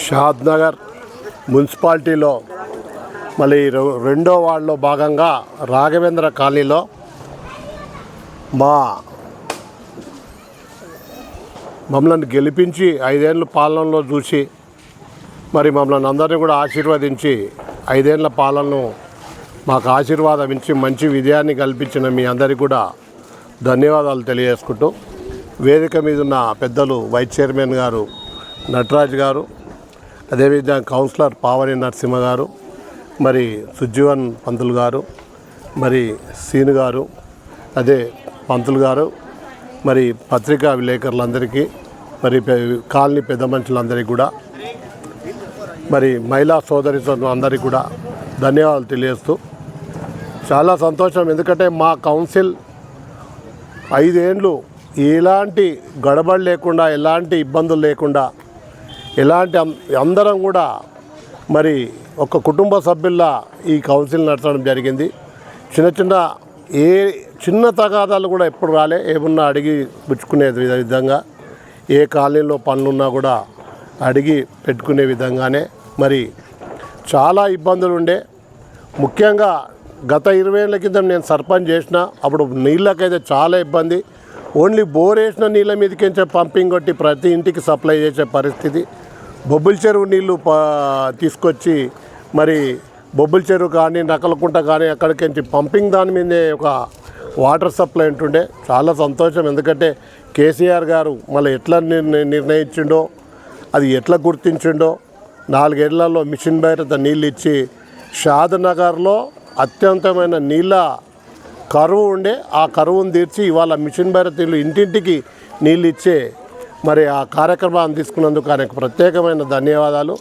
షాద్ నగర్ మున్సిపాలిటీలో మళ్ళీ రెండో వార్డులో భాగంగా రాఘవేంద్ర కాలనీలో మా మమ్మల్ని గెలిపించి ఐదేళ్ళ పాలనలో చూసి మరి మమ్మల్ని అందరినీ కూడా ఆశీర్వదించి ఐదేళ్ళ పాలనను మాకు ఆశీర్వాదం ఇచ్చి మంచి విజయాన్ని కల్పించిన మీ అందరికీ కూడా ధన్యవాదాలు తెలియజేసుకుంటూ వేదిక మీద ఉన్న పెద్దలు వైస్ చైర్మన్ గారు నటరాజ్ గారు అదేవిధంగా కౌన్సిలర్ పావని నరసింహ గారు మరి సుజ్జీవన్ పంతులు గారు మరి సీను గారు అదే పంతులు గారు మరి పత్రికా విలేకరులందరికీ మరి పె- కాలనీ పెద్ద మనుషులందరికీ కూడా మరి మహిళా సోదరి అందరికీ కూడా ధన్యవాదాలు తెలియజేస్తూ చాలా సంతోషం. ఎందుకంటే మా కౌన్సిల్ ఐదేండ్లు ఎలాంటి గడబడి లేకుండా ఎలాంటి ఇబ్బందులు లేకుండా ఎలాంటి అం- అందరం కూడా మరి ఒక కుటుంబ సభ్యుల్లా ఈ కౌన్సిల్ నడచడం జరిగింది. చిన్న చిన్న ఏ చిన్న తగాదాలు కూడా ఎప్పుడు రాలే. ఏమున్నా అడిగి పుచ్చుకునే విధంగా ఏ కాలనీలో పనులున్నా కూడా అడిగి పెట్టుకునే విధంగానే మరి చాలా ఇబ్బందులు ఉండే ముఖ్యంగా గత ఇరవై ఏళ్ళ కింద నేను సర్పంచ్ చేసిన అప్పుడు నీళ్ళకైతే చాలా ఇబ్బంది. ఓన్లీ బోర్ వేసిన నీళ్ళ మీదకించే పంపింగ్ కొట్టి ప్రతి ఇంటికి సప్లై చేసే పరిస్థితి. బొబ్బుల చెరువు నీళ్ళు తీసుకొచ్చి మరి బొబ్బుల చెరువు కానీ నకలకుంట కానీ అక్కడికించి పంపింగ్ దాని మీదే ఒక వాటర్ సప్లై ఉంటుండే. చాలా సంతోషం. ఎందుకంటే కేసీఆర్ గారు మళ్ళీ ఎట్లా నిర్ణయించిండో అది ఎట్లా గుర్తించిండో నాలుగేళ్ళలో మిషన్ బయట నీళ్ళు ఇచ్చి షాద్ నగర్లో అత్యంతమైన నీళ్ళ కరువు ఉండే. ఆ కరువును తీర్చి ఇవాళ మిషన్ భైరత్ నీళ్ళు ఇంటింటికి నీళ్ళు ఇచ్చే మరి ఆ కార్యక్రమాన్ని తీసుకున్నందుకు ఆయనకు ప్రత్యేకమైన ధన్యవాదాలు.